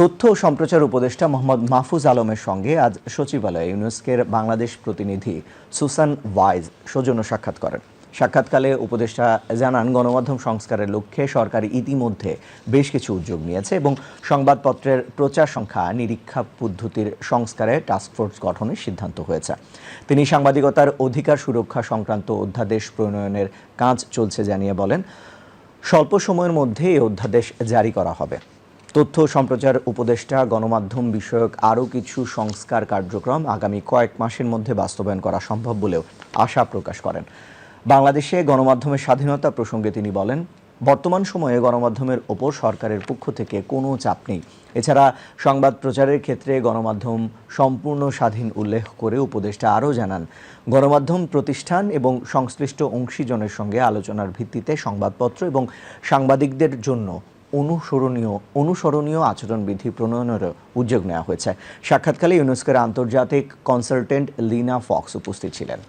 তথ্য ও সম্প্রচার উপদেষ্টা মোহাম্মদ মাহফুজ আলমের সঙ্গে আজ সচিবালয়ে ইউনেস্কের বাংলাদেশ প্রতিনিধি সুসান ওয়াইজ সৌজন্য সাক্ষাৎ করেন। সাক্ষাৎকালে উপদেষ্টা জানান, গণমাধ্যম সংস্কারের লক্ষ্যে সরকার ইতিমধ্যে বেশ কিছু উদ্যোগ নিয়েছে এবং সংবাদপত্রের প্রচার সংখ্যা নিরীক্ষা পদ্ধতির সংস্কারে টাস্কফোর্স গঠনের সিদ্ধান্ত হয়েছে। তিনি সাংবাদিকতার অধিকার সুরক্ষা সংক্রান্ত অধ্যাদেশ প্রণয়নের কাজ চলছে জানিয়ে বলেন, স্বল্প সময়ের মধ্যে এই অধ্যাদেশ জারি করা হবে। তথ্য সম্প্রচার উপদেষ্টা, গণমাধ্যম বিষয়ক আরও কিছু সংস্কার কার্যক্রম আগামী কয়েক মাসের মধ্যে বাস্তবায়ন করা সম্ভব বলেও আশা প্রকাশ করেন। বাংলাদেশে গণমাধ্যমের স্বাধীনতা প্রসঙ্গে তিনি বলেন, বর্তমান সময়ে গণমাধ্যমের ওপর সরকারের পক্ষ থেকে কোনো চাপ নেই। এছাড়া সংবাদ প্রচারের ক্ষেত্রে গণমাধ্যম সম্পূর্ণ স্বাধীন উল্লেখ করে উপদেষ্টা আরও জানান, গণমাধ্যম প্রতিষ্ঠান এবং সংশ্লিষ্ট অংশীজনের সঙ্গে আলোচনার ভিত্তিতে সংবাদপত্র এবং সাংবাদিকদের জন্য অনুসরণীয় অনুসরণীয় আচরণবিধি প্রণয়নেরও উদ্যোগ নেওয়া হয়েছে। সাক্ষাৎকালে ইউনেস্কোর আন্তর্জাতিক কনসালটেন্ট লিনা ফক্স উপস্থিত ছিলেন।